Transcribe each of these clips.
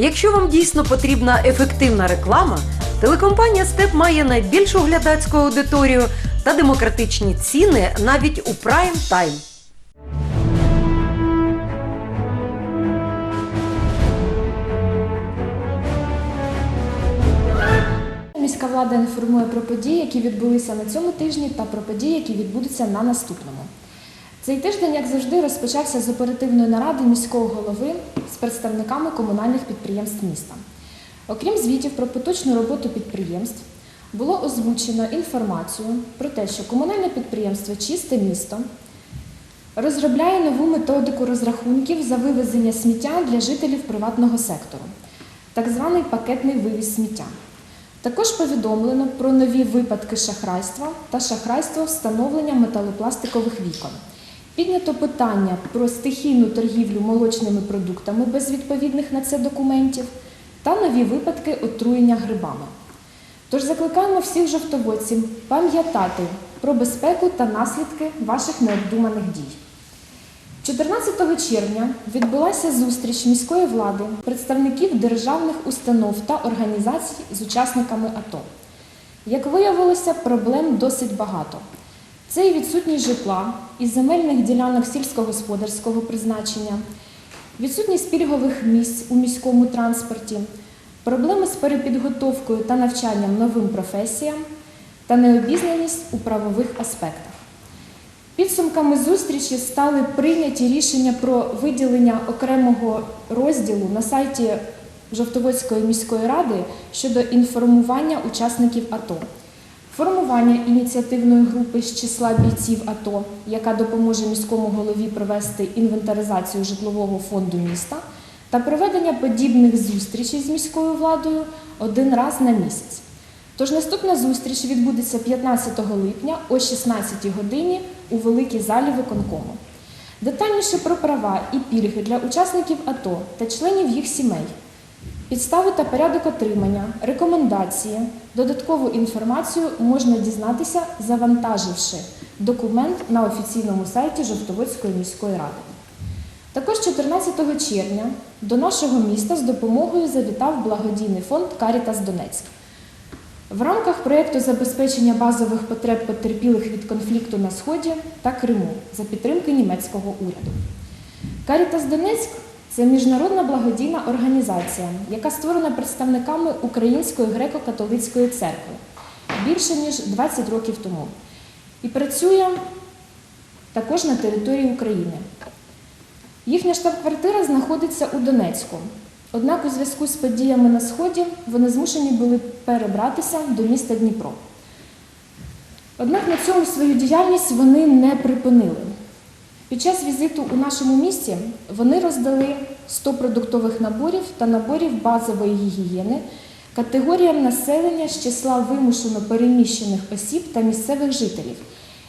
Якщо вам дійсно потрібна ефективна реклама, телекомпанія Степ має найбільшу глядацьку аудиторію та демократичні ціни навіть у прайм тайм. Міська влада інформує про події, які відбулися на цьому тижні, та про події, які відбудуться на наступному. Цей тиждень, як завжди, розпочався з оперативної наради міського голови з представниками комунальних підприємств міста. Окрім звітів про поточну роботу підприємств, було озвучено інформацію про те, що комунальне підприємство Чисте місто розробляє нову методику розрахунків за вивезення сміття для жителів приватного сектору, так званий пакетний вивіз сміття. Також повідомлено про нові випадки шахрайства та шахрайство встановлення металопластикових вікон. Піднято питання про стихійну торгівлю молочними продуктами без відповідних на це документів та нові випадки отруєння грибами. Тож закликаємо всіх жовтоводців пам'ятати про безпеку та наслідки ваших необдуманих дій. 14 червня відбулася зустріч міської влади, представників державних установ та організацій з учасниками АТО. Як виявилося, проблем досить багато. Це і відсутність житла, і земельних ділянок сільськогосподарського призначення, відсутність пільгових місць у міському транспорті, проблеми з перепідготовкою та навчанням новим професіям та необізнаність у правових аспектах. Підсумками зустрічі стали прийняті рішення про виділення окремого розділу на сайті Жовтоводської міської ради щодо інформування учасників АТО, формування ініціативної групи з числа бійців АТО, яка допоможе міському голові провести інвентаризацію житлового фонду міста, та проведення подібних зустрічей з міською владою один раз на місяць. Тож наступна зустріч відбудеться 15 липня о 16 годині у великій залі виконкому. Детальніше про права і пільги для учасників АТО та членів їх сімей, підстави та порядок отримання, рекомендації, додаткову інформацію можна дізнатися, завантаживши документ на офіційному сайті Жовтоводської міської ради. Також 14 червня до нашого міста з допомогою завітав благодійний фонд Карітас Донецьк. В рамках проєкту забезпечення базових потреб потерпілих від конфлікту на Сході та Криму за підтримки німецького уряду. Карітас Донецьк це міжнародна благодійна організація, яка створена представниками Української греко-католицької церкви більше ніж 20 років тому і працює також на території України. Їхня штаб-квартира знаходиться у Донецьку. Однак у зв'язку з подіями на Сході вони змушені були перебратися до міста Дніпро. Однак на цьому свою діяльність вони не припинили. Під час візиту у нашому місті вони роздали 100 продуктових наборів та наборів базової гігієни категоріям населення з числа вимушено переміщених осіб та місцевих жителів,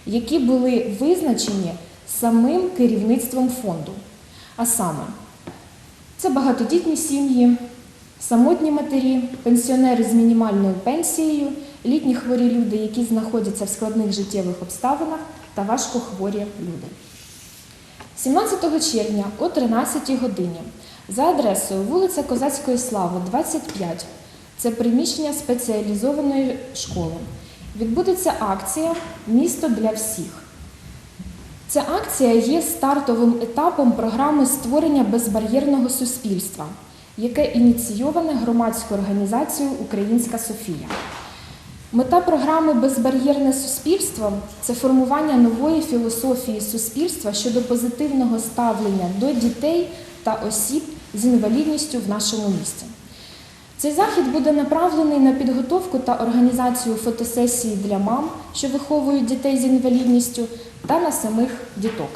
які були визначені самим керівництвом фонду. А саме, це багатодітні сім'ї, самотні матері, пенсіонери з мінімальною пенсією, літні хворі люди, які знаходяться в складних життєвих обставинах та важкохворі люди. 17 червня о 13 годині за адресою вулиця Козацької Слави, 25, це приміщення спеціалізованої школи, відбудеться акція Місто для всіх. Ця акція є стартовим етапом програми створення безбар'єрного суспільства, яке ініційоване громадською організацією Українська Софія. Мета програми Безбар'єрне суспільство це формування нової філософії суспільства щодо позитивного ставлення до дітей та осіб з інвалідністю в нашому місті. Цей захід буде направлений на підготовку та організацію фотосесії для мам, що виховують дітей з інвалідністю, та на самих діток.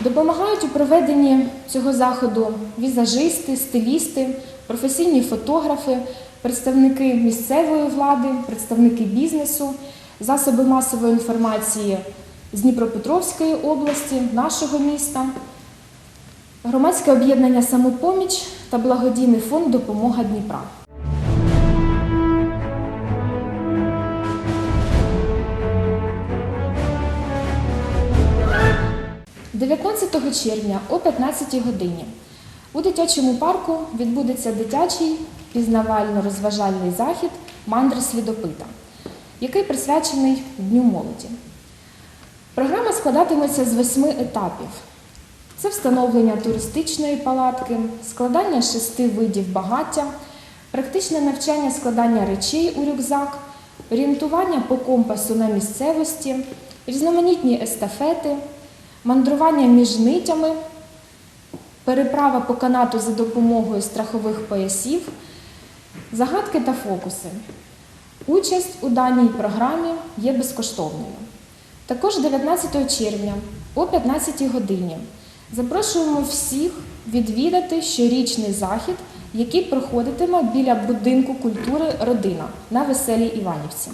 Допомагають у проведенні цього заходу візажисти, стилісти, професійні фотографи, представники місцевої влади, представники бізнесу, засоби масової інформації з Дніпропетровської області, нашого міста, громадське об'єднання Самопоміч та благодійний фонд Допомога Дніпра. 19 червня о 15 годині У дитячому парку відбудеться дитячий пізнавально-розважальний захід Мандри слідопита, який присвячений Дню молоді. Програма складатиметься з восьми етапів: це встановлення туристичної палатки, складання шести видів багаття, практичне навчання складання речей у рюкзак, орієнтування по компасу на місцевості, різноманітні естафети, мандрування між нитями, переправа по канату за допомогою страхових поясів, загадки та фокуси. Участь у даній програмі є безкоштовною. Також 19 червня о 15 годині запрошуємо всіх відвідати щорічний захід, який проходитиме біля будинку культури Родина на Веселій Іванівці,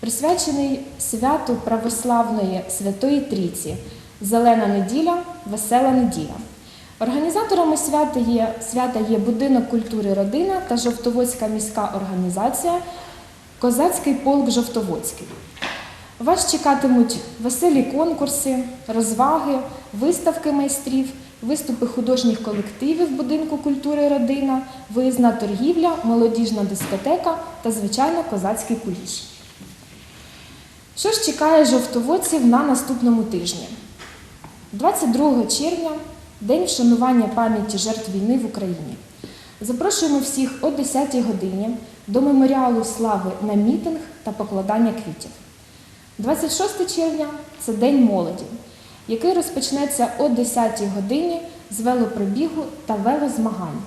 присвячений святу православної Святої Трійці Зелена неділя, весела неділя. Організаторами свята є, свята є Будинок культури Родина та Жовтоводська міська організація Козацький полк Жовтоводський. Вас чекатимуть веселі конкурси, розваги, виставки майстрів, виступи художніх колективів будинку культури Родина, виїзна торгівля, молодіжна дискотека та, звичайно, козацький куліш. Що ж чекає жовтоводців на наступному тижні? 22 червня день вшанування пам'яті жертв війни в Україні. Запрошуємо всіх о 10-й годині до меморіалу слави на мітинг та покладання квітів. 26 червня це День молоді, який розпочнеться о 10-й годині з велопробігу та велозмагань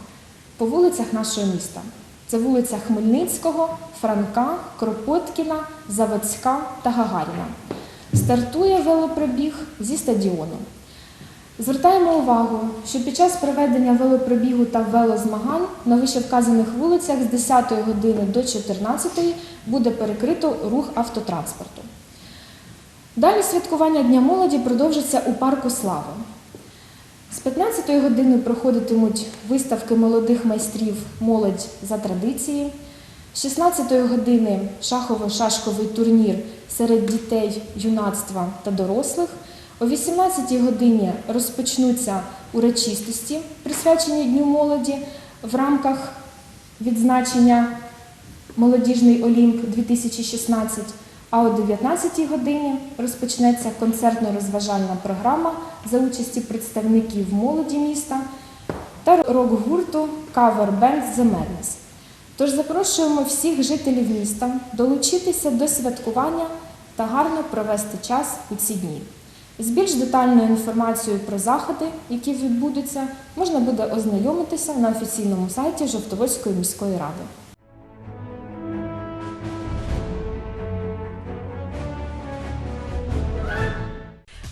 по вулицях нашого міста. Це вулиця Хмельницького, Франка, Кропоткіна, Заводська та Гагаріна. Стартує велопробіг зі стадіону. Звертаємо увагу, що під час проведення велопробігу та велозмагань на вищевказаних вулицях з 10 години до 14 буде перекрито рух автотранспорту. Далі святкування Дня молоді продовжиться у парку Слави. З 15 години проходитимуть виставки молодих майстрів Молодь за традиції. З 16 години шахово-шашковий турнір серед дітей, юнацтва та дорослих. О 18 годині розпочнуться урочистості, присвячені Дню молоді в рамках відзначення Молодіжний Олімп 2016. А о 19 годині розпочнеться концертно-розважальна програма за участі представників молоді міста та рок-гурту Cover Band The Madness. Тож запрошуємо всіх жителів міста долучитися до святкування та гарно провести час у ці дні. З більш детальною інформацією про заходи, які відбудуться, можна буде ознайомитися на офіційному сайті Жовтоводської міської ради.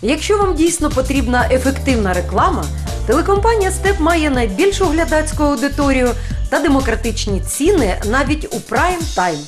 Якщо вам дійсно потрібна ефективна реклама, телекомпанія Степ має найбільшу глядацьку аудиторію та демократичні ціни навіть у прайм тайм.